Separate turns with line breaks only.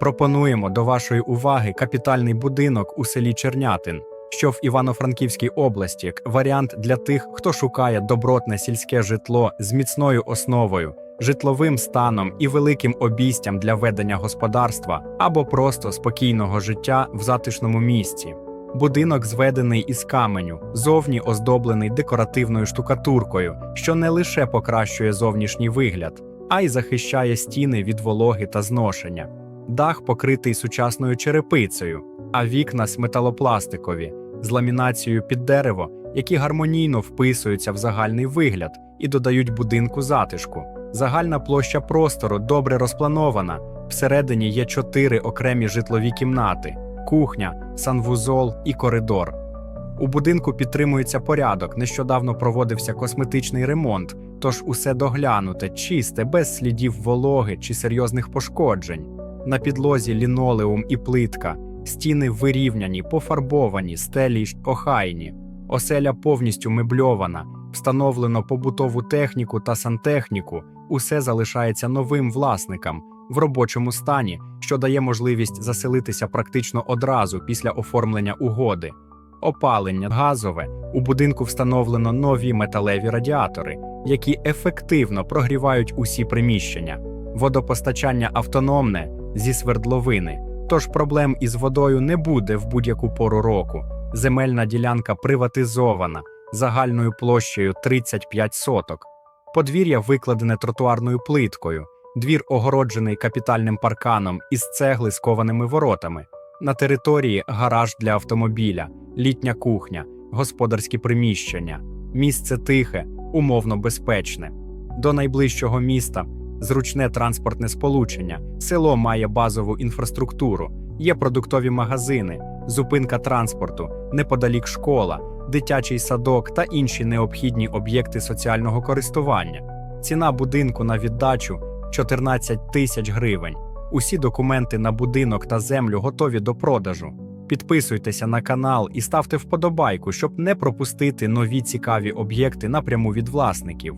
Пропонуємо до вашої уваги капітальний будинок у селі Чернятин, що в Івано-Франківській області, як варіант для тих, хто шукає добротне сільське житло з міцною основою, житловим станом і великим обійстям для ведення господарства або просто спокійного життя в затишному місці. Будинок зведений із каменю, зовні оздоблений декоративною штукатуркою, що не лише покращує зовнішній вигляд, а й захищає стіни від вологи та зношення. Дах покритий сучасною черепицею, а вікна металопластикові з ламінацією під дерево, які гармонійно вписуються в загальний вигляд і додають будинку затишку. Загальна площа простору добре розпланована. Всередині є чотири окремі житлові кімнати: кухня, санвузол і коридор. У будинку підтримується порядок. Нещодавно проводився косметичний ремонт, тож усе доглянуте, чисте, без слідів вологи чи серйозних пошкоджень. На підлозі лінолеум і плитка, стіни вирівняні, пофарбовані, стелі й охайні. Оселя повністю мебльована, встановлено побутову техніку та сантехніку. Усе залишається новим власникам в робочому стані, що дає можливість заселитися практично одразу після оформлення угоди. Опалення газове у будинку встановлено нові металеві радіатори, які ефективно прогрівають усі приміщення. Водопостачання автономне зі свердловини, тож проблем із водою не буде в будь-яку пору року. Земельна ділянка приватизована загальною площею 35 соток. Подвір'я викладене тротуарною плиткою, двір огороджений капітальним парканом із цегли з кованими воротами. На території гараж для автомобіля, літня кухня, господарські приміщення, місце тихе, умовно безпечне. До найближчого міста зручне транспортне сполучення, село має базову інфраструктуру, є продуктові магазини, зупинка транспорту, неподалік школа, дитячий садок та інші необхідні об'єкти соціального користування. Ціна будинку на віддачу 14 тисяч гривень. Усі документи на будинок та землю готові до продажу. Підписуйтеся на канал і ставте вподобайку, щоб не пропустити нові цікаві об'єкти напряму від власників.